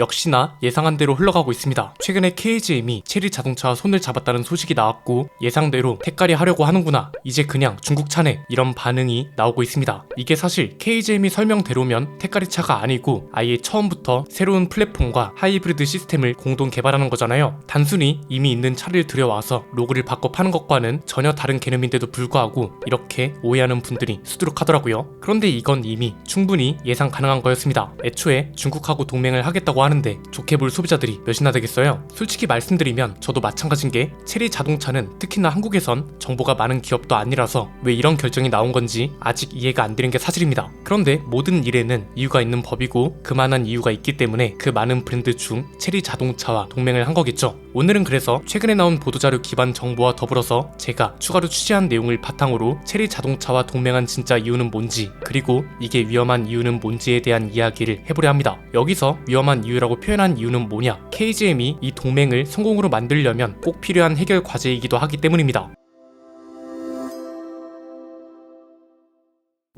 역시나 예상한 대로 흘러가고 있습니다. 최근에 KGM이 체리 자동차와 손을 잡았다는 소식이 나왔고 예상대로 택가리 하려고 하는구나. 이제 그냥 중국 차네. 이런 반응이 나오고 있습니다. 이게 사실 KGM이 설명대로면 택가리 차가 아니고 아예 처음부터 새로운 플랫폼과 하이브리드 시스템을 공동 개발하는 거잖아요. 단순히 이미 있는 차를 들여와서 로고를 바꿔 파는 것과는 전혀 다른 개념인데도 불구하고 이렇게 오해하는 분들이 수두룩하더라고요. 그런데 이건 이미 충분히 예상 가능한 거였습니다. 애초에 중국하고 동맹을 하겠다고 하는 데 좋게 볼 소비자들이 몇이나 되겠어요? 솔직히 말씀드리면 저도 마찬가지인 게 체리 자동차는 특히나 한국에선 정보가 많은 기업도 아니라서 왜 이런 결정이 나온 건지 아직 이해가 안 되는 게 사실입니다. 그런데 모든 일에는 이유가 있는 법이고 그만한 이유가 있기 때문에 그 많은 브랜드 중 체리 자동차와 동맹을 한 거겠죠. 오늘은 그래서 최근에 나온 보도자료 기반 정보와 더불어서 제가 추가로 취재한 내용을 바탕으로 체리 자동차와 동맹한 진짜 이유는 뭔지 그리고 이게 위험한 이유는 뭔지에 대한 이야기를 해보려 합니다. 여기서 위험한 이유 라고 표현한 이유는 뭐냐? KGM이 이 동맹을 성공으로 만들려면 꼭 필요한 해결 과제이기도 하기 때문입니다.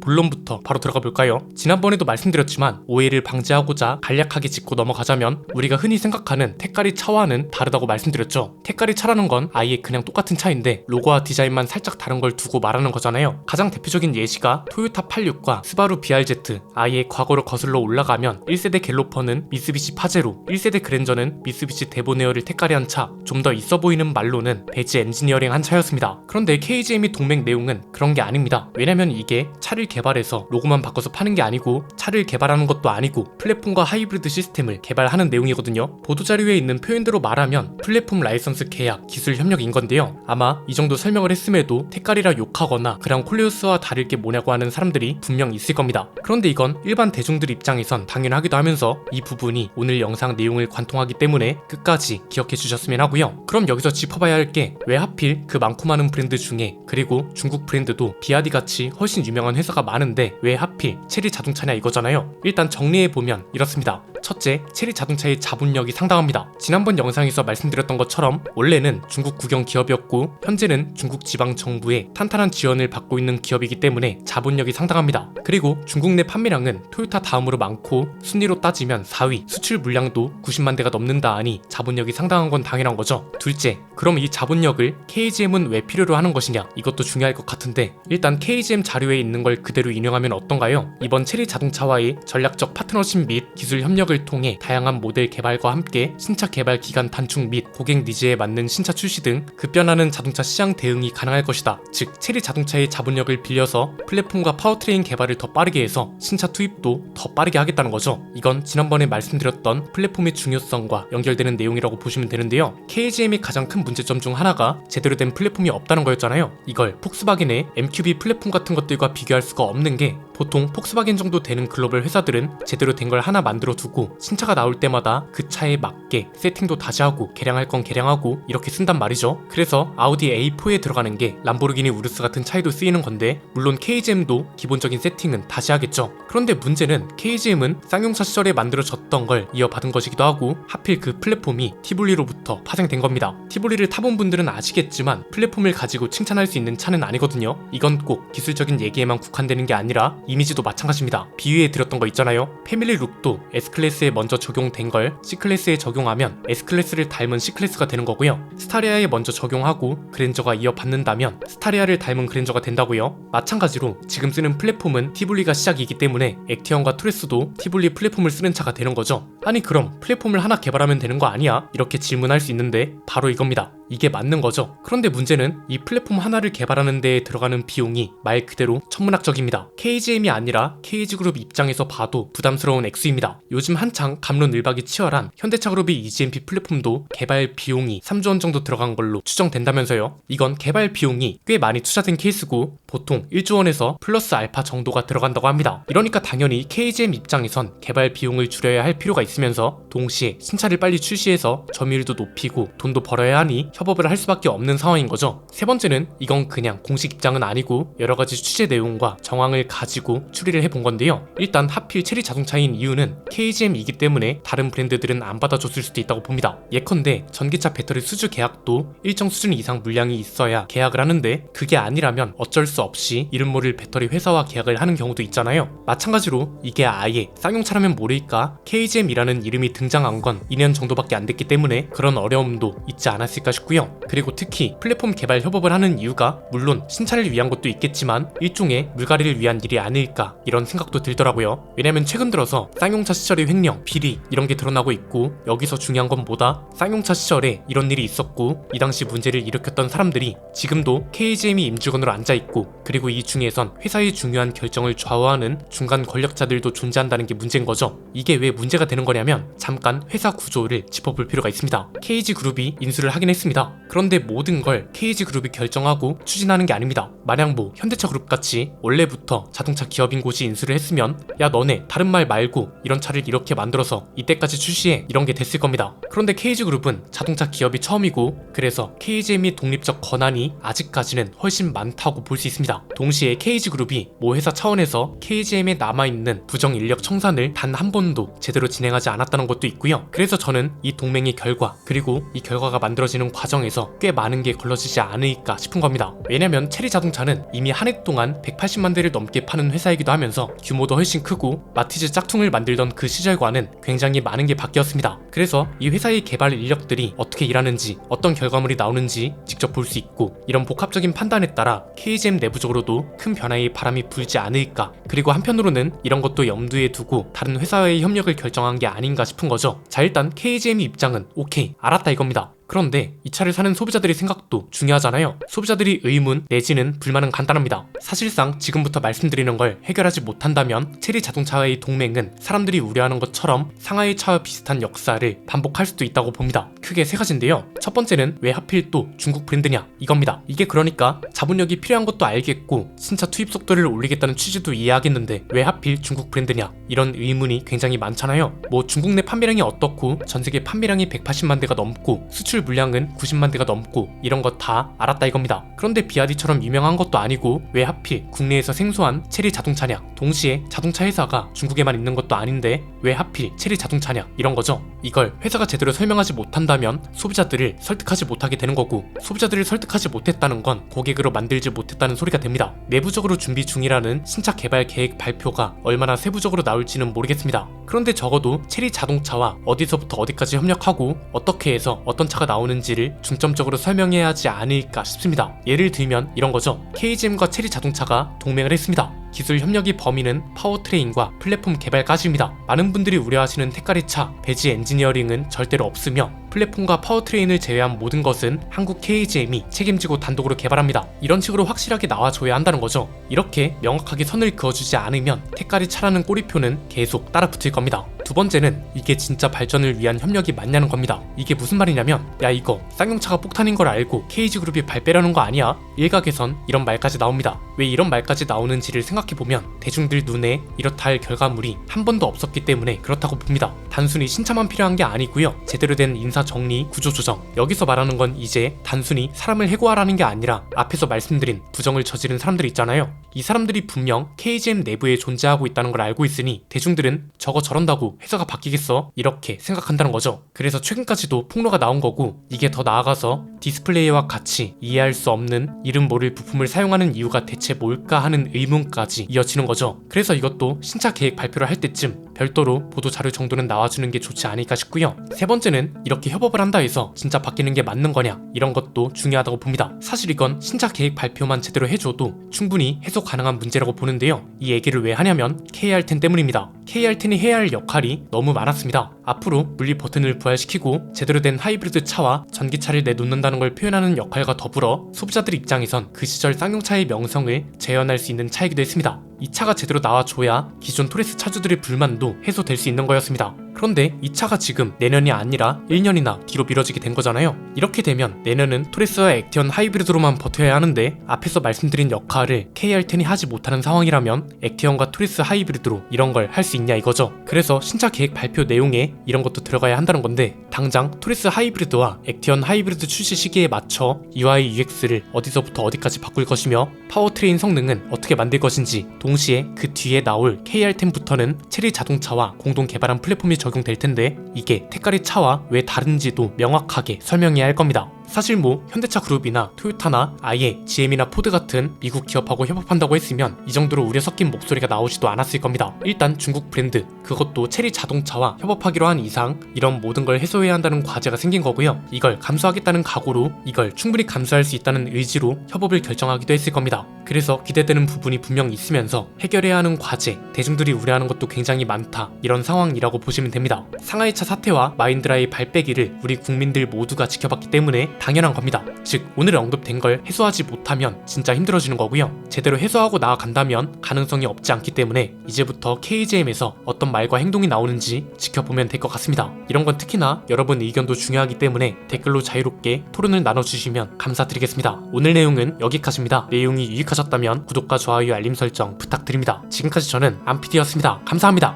본론부터 바로 들어가 볼까요? 지난번에도 말씀드렸지만 오해를 방지하고자 간략하게 짚고 넘어가자면 우리가 흔히 생각하는 택가리 차와는 다르다고 말씀드렸죠. 택가리 차라는 건 아예 그냥 똑같은 차인데 로고와 디자인만 살짝 다른 걸 두고 말하는 거잖아요. 가장 대표적인 예시가 토요타 86과 스바루 BRZ 아예 과거로 거슬러 올라가면 1세대 갤로퍼는 미쓰비시 파제로 1세대 그랜저는 미쓰비시 데보네어를 택가리한 차 좀 더 있어 보이는 말로는 배지 엔지니어링 한 차였습니다. 그런데 KGM이 동맹 내용은 그런 게 아닙니다. 왜냐면 이게 차를 개발해서 로고만 바꿔서 파는 게 아니고 차를 개발하는 것도 아니고 플랫폼과 하이브리드 시스템을 개발하는 내용이거든요. 보도자료에 있는 표현대로 말하면 플랫폼 라이선스 계약, 기술 협력인 건데요. 아마 이 정도 설명을 했음에도 택가리라 욕하거나 그랑 콜레우스와 다를 게 뭐냐고 하는 사람들이 분명 있을 겁니다. 그런데 이건 일반 대중들 입장에선 당연하기도 하면서 이 부분이 오늘 영상 내용을 관통하기 때문에 끝까지 기억해 주셨으면 하고요. 그럼 여기서 짚어봐야 할 게 왜 하필 그 많고 많은 브랜드 중에 그리고 중국 브랜드도 비아디 같이 훨씬 유명한 회사가 많은데 왜 하필 체리 자동차냐 이거잖아요. 일단 정리해 보면 이렇습니다. 첫째, 체리 자동차의 자본력이 상당합니다. 지난번 영상에서 말씀드렸던 것처럼 원래는 중국 국영 기업이었고 현재는 중국 지방 정부의 탄탄한 지원을 받고 있는 기업이기 때문에 자본력이 상당합니다. 그리고 중국 내 판매량은 토요타 다음으로 많고 순위로 따지면 4위, 수출 물량도 90만 대가 넘는다 하니 자본력이 상당한 건 당연한 거죠. 둘째, 그럼 이 자본력을 KGM은 왜 필요로 하는 것이냐? 이것도 중요할 것 같은데 일단 KGM 자료에 있는 걸 그대로 인용하면 어떤가요? 이번 체리 자동차와의 전략적 파트너십 및 기술 협력을 통해 다양한 모델 개발과 함께 신차 개발 기간 단축 및 고객 니즈에 맞는 신차 출시 등 급변하는 자동차 시장 대응이 가능할 것이다. 즉 체리 자동차의 자본력을 빌려서 플랫폼과 파워트레인 개발을 더 빠르게 해서 신차 투입도 더 빠르게 하겠다는 거죠. 이건 지난번에 말씀드렸던 플랫폼의 중요성과 연결되는 내용이라고 보시면 되는데요. KGM의 가장 큰 문제점 중 하나가 제대로 된 플랫폼이 없다는 거였잖아요. 이걸 폭스바겐의 MQB 플랫폼 같은 것들과 비교할 수가 없는 게 보통 폭스바겐 정도 되는 글로벌 회사들은 제대로 된 걸 하나 만들어 두고 신차가 나올 때마다 그 차에 맞게 세팅도 다시 하고 개량할 건 개량하고 이렇게 쓴단 말이죠. 그래서 아우디 A4에 들어가는 게 람보르기니 우르스 같은 차에도 쓰이는 건데 물론 KGM도 기본적인 세팅은 다시 하겠죠. 그런데 문제는 KGM은 쌍용차 시절에 만들어졌던 걸 이어받은 것이기도 하고 하필 그 플랫폼이 티볼리로부터 파생된 겁니다. 티볼리를 타본 분들은 아시겠지만 플랫폼을 가지고 칭찬할 수 있는 차는 아니거든요. 이건 꼭 기술적인 얘기에만 국한 되는 게 아니라 이미지도 마찬가지입니다. 비유해 드렸던 거 있잖아요. 패밀리 룩도 S클래스에 먼저 적용된 걸 C클래스에 적용하면 S클래스를 닮은 C클래스가 되는 거고요. 스타리아에 먼저 적용하고 그랜저가 이어받는다면 스타리아를 닮은 그랜저가 된다고요. 마찬가지로 지금 쓰는 플랫폼은 티블리가 시작이기 때문에 액티언과 투레스도 티블리 플랫폼을 쓰는 차가 되는 거죠. 아니 그럼 플랫폼을 하나 개발하면 되는 거 아니야? 이렇게 질문할 수 있는데 바로 이겁니다. 이게 맞는 거죠. 그런데 문제는 이 플랫폼 하나를 개발하는 데에 들어가는 비용이 말 그대로 천문학적 입니다. KGM이 아니라 KG그룹 입장에서 봐도 부담스러운 액수입니다. 요즘 한창 감론을박이 치열한 현대차 그룹의 EGMP 플랫폼도 개발 비용이 3조 원 정도 들어간 걸로 추정된다면서요. 이건 개발 비용이 꽤 많이 투자된 케이스고 보통 1조 원에서 플러스 알파 정도가 들어간다고 합니다. 이러니까 당연히 KGM 입장에선 개발 비용을 줄여야 할 필요가 있으면서 동시에 신차를 빨리 출시해서 점유율도 높이고 돈도 벌어야 하니 협업을 할 수밖에 없는 상황인 거죠. 세 번째는 이건 그냥 공식 입장은 아니고 여러 가지 취재 내용과 정황을 가지고 추리를 해본 건데요. 일단 하필 체리 자동차인 이유는 KGM이기 때문에 다른 브랜드들은 안 받아줬을 수도 있다고 봅니다. 예컨대 전기차 배터리 수주 계약도 일정 수준 이상 물량이 있어야 계약을 하는데 그게 아니라면 어쩔 수수 없이 이름 모를 배터리 회사와 계약을 하는 경우도 있잖아요. 마찬가지로 이게 아예 쌍용차라면 모를까 KGM이라는 이름이 등장한 건 2년 정도밖에 안 됐기 때문에 그런 어려움도 있지 않았을까 싶고요. 그리고 특히 플랫폼 개발 협업을 하는 이유가 물론 신차를 위한 것도 있겠지만 일종의 물갈이를 위한 일이 아닐까 이런 생각도 들더라고요. 왜냐면 최근 들어서 쌍용차 시절의 횡령, 비리 이런 게 드러나고 있고 여기서 중요한 건 뭐다? 쌍용차 시절에 이런 일이 있었고 이 당시 문제를 일으켰던 사람들이 지금도 KGM이 임직원으로 앉아 있고 그리고 이 중에선 회사의 중요한 결정을 좌우하는 중간 권력자들도 존재한다는 게 문제인 거죠. 이게 왜 문제가 되는 거냐면 잠깐 회사 구조를 짚어볼 필요가 있습니다. KG 그룹이 인수를 하긴 했습니다. 그런데 모든 걸 KG 그룹이 결정하고 추진하는 게 아닙니다. 만약 뭐 현대차 그룹 같이 원래부터 자동차 기업인 곳이 인수를 했으면 야 너네 다른 말 말고 이런 차를 이렇게 만들어서 이때까지 출시해 이런 게 됐을 겁니다. 그런데 KG 그룹은 자동차 기업이 처음이고 그래서 KGM이 독립적 권한이 아직까지는 훨씬 많다고 볼 수 있습니다. 동시에 KG 그룹이 모 회사 차원에서 KGM에 남아 있는 부정 인력 청산을 단 한 번도 제대로 진행하지 않았다는 것도 있고요. 그래서 저는 이 동맹의 결과 그리고 이 결과가 만들어지는 과정에서 꽤 많은 게 걸러지지 않을까 싶은 겁니다. 왜냐면 체리 자동차는 이미 한 해 동안 180만 대를 넘게 파는 회사이기도 하면서 규모도 훨씬 크고 마티즈 짝퉁을 만들던 그 시절과는 굉장히 많은 게 바뀌었습니다. 그래서 이 회사의 개발 인력들이 어떻게 일하는지 어떤 결과물이 나오는지 직접 볼 수 있고 이런 복합적인 판단에 따라 KGM 내부 적으로도 큰 변화의 바람이 불지 않을까 그리고 한편으로는 이런 것도 염두에 두고 다른 회사와의 협력을 결정한 게 아닌가 싶은 거죠. 자 일단 KGM의 입장은 오케이 알았다 이겁니다. 그런데 이 차를 사는 소비자들의 생각도 중요하잖아요. 소비자들이 의문 내지는 불만은 간단합니다. 사실상 지금부터 말씀드리는 걸 해결하지 못한다면 체리 자동차와의 동맹은 사람들이 우려하는 것처럼 상하이 차와 비슷한 역사를 반복할 수도 있다고 봅니다. 크게 세 가지인데요. 첫 번째는 왜 하필 또 중국 브랜드냐 이겁니다. 이게 그러니까 자본력이 필요한 것도 알겠고 신차 투입 속도를 올리겠다는 취지도 이해하겠는데 왜 하필 중국 브랜드냐 이런 의문이 굉장히 많잖아요. 뭐 중국 내 판매량이 어떻고 전 세계 판매량이 180만 대가 넘고 수출 물량은 90만 대가 넘고 이런 것 다 알았다 이겁니다. 그런데 비아디처럼 유명한 것도 아니고 왜 하필 국내에서 생소한 체리 자동차냐? 동시에 자동차 회사가 중국에만 있는 것도 아닌데 왜 하필 체리 자동차냐? 이런 거죠. 이걸 회사가 제대로 설명하지 못한다면 소비자들을 설득하지 못하게 되는 거고 소비자들을 설득하지 못했다는 건 고객으로 만들지 못했다는 소리가 됩니다. 내부적으로 준비 중이라는 신차 개발 계획 발표가 얼마나 세부적으로 나올지는 모르겠습니다. 그런데 적어도 체리 자동차와 어디서부터 어디까지 협력하고 어떻게 해서 어떤 차가 나오는지를 중점적으로 설명해야 하지 않을까 싶습니다. 예를 들면 이런 거죠. KGM과 체리 자동차가 동맹을 했습니다. 기술 협력의 범위는 파워트레인과 플랫폼 개발까지입니다. 많은 분들이 우려하시는 테카리 차, 배지 엔지니어링은 절대로 없으며 플랫폼과 파워트레인을 제외한 모든 것은 한국 KGM이 책임지고 단독으로 개발합니다. 이런 식으로 확실하게 나와줘야 한다는 거죠. 이렇게 명확하게 선을 그어주지 않으면 테카리 차라는 꼬리표는 계속 따라붙을 겁니다. 두 번째는 이게 진짜 발전을 위한 협력이 맞냐는 겁니다. 이게 무슨 말이냐면 야 이거 쌍용차가 폭탄인 걸 알고 KG그룹이 발 빼려는 거 아니야? 일각에선 이런 말까지 나옵니다. 왜 이런 말까지 나오는지를 생각 해보면 대중들 눈에 이렇다 할 결과물이 한 번도 없었기 때문에 그렇다고 봅니다. 단순히 신차만 필요한 게 아니고요. 제대로 된 인사 정리, 구조 조정. 여기서 말하는 건 이제 단순히 사람을 해고하라는 게 아니라 앞에서 말씀드린 부정을 저지른 사람들 있잖아요. 이 사람들이 분명 KGM 내부에 존재하고 있다는 걸 알고 있으니 대중들은 저거 저런다고 회사가 바뀌겠어? 이렇게 생각한다는 거죠. 그래서 최근까지도 폭로가 나온 거고 이게 더 나아가서 디스플레이와 같이 이해할 수 없는 이름 모를 부품을 사용하는 이유가 대체 뭘까 하는 의문까지 이어지는 거죠. 그래서 이것도 신차 계획 발표를 할 때쯤 별도로 보도 자료 정도는 나와주는 게 좋지 않을까 싶고요. 세 번째는 이렇게 협업을 한다 해서 진짜 바뀌는 게 맞는 거냐 이런 것도 중요하다고 봅니다. 사실 이건 신차 계획 발표만 제대로 해줘도 충분히 해소 가능한 문제라고 보는데요. 이 얘기를 왜 하냐면 KR10 때문입니다. KR10이 해야 할 역할이 너무 많았습니다. 앞으로 분리 버튼을 부활시키고 제대로 된 하이브리드 차와 전기차를 내놓는다는 걸 표현하는 역할과 더불어 소비자들 입장에선 그 시절 쌍용차의 명성을 재현할 수 있는 차이기도 했습니다. 이 차가 제대로 나와줘야 기존 토레스 차주들의 불만도 해소될 수 있는 거였습니다. 그런데 이 차가 지금 내년이 아니라 1년이나 뒤로 미뤄지게 된 거잖아요. 이렇게 되면 내년은 토레스와 액티언 하이브리드로만 버텨야 하는데 앞에서 말씀드린 역할을 KR10이 하지 못하는 상황이라면 액티언과 토레스 하이브리드로 이런 걸 할 수 있냐 이거죠. 그래서 신차 계획 발표 내용에 이런 것도 들어가야 한다는 건데 당장 토레스 하이브리드와 액티언 하이브리드 출시 시기에 맞춰 UI UX를 어디서부터 어디까지 바꿀 것이며 파워트레인 성능은 어떻게 만들 것인지 동시에 그 뒤에 나올 KR10부터는 체리 자동차와 공동 개발한 플랫폼이 적용될 텐데 이게 테카리 차와 왜 다른지도 명확하게 설명해야 할 겁니다. 사실 뭐 현대차 그룹이나 토요타나 아예 GM이나 포드 같은 미국 기업하고 협업한다고 했으면 이 정도로 우려 섞인 목소리가 나오지도 않았을 겁니다. 일단 중국 브랜드 그것도 체리 자동차와 협업하기로 한 이상 이런 모든 걸 해소해야 한다는 과제가 생긴 거고요. 이걸 감수하겠다는 각오로 이걸 충분히 감수할 수 있다는 의지로 협업을 결정하기도 했을 겁니다. 그래서 기대되는 부분이 분명 있으면서 해결해야 하는 과제, 대중들이 우려하는 것도 굉장히 많다. 이런 상황이라고 보시면 됩니다. 상하이차 사태와 마인드라의 발빼기를 우리 국민들 모두가 지켜봤기 때문에 당연한 겁니다. 즉, 오늘 언급된 걸 해소하지 못하면 진짜 힘들어지는 거고요. 제대로 해소하고 나아간다면 가능성이 없지 않기 때문에 이제부터 KJM에서 어떤 말과 행동이 나오는지 지켜보면 될 것 같습니다. 이런 건 특히나 여러분 의견도 중요하기 때문에 댓글로 자유롭게 토론을 나눠주시면 감사드리겠습니다. 오늘 내용은 여기까지입니다. 내용이 유익 하셨다면 구독과 좋아요 알림 설정 부탁드립니다. 지금까지 저는 안피디였습니다. 감사합니다.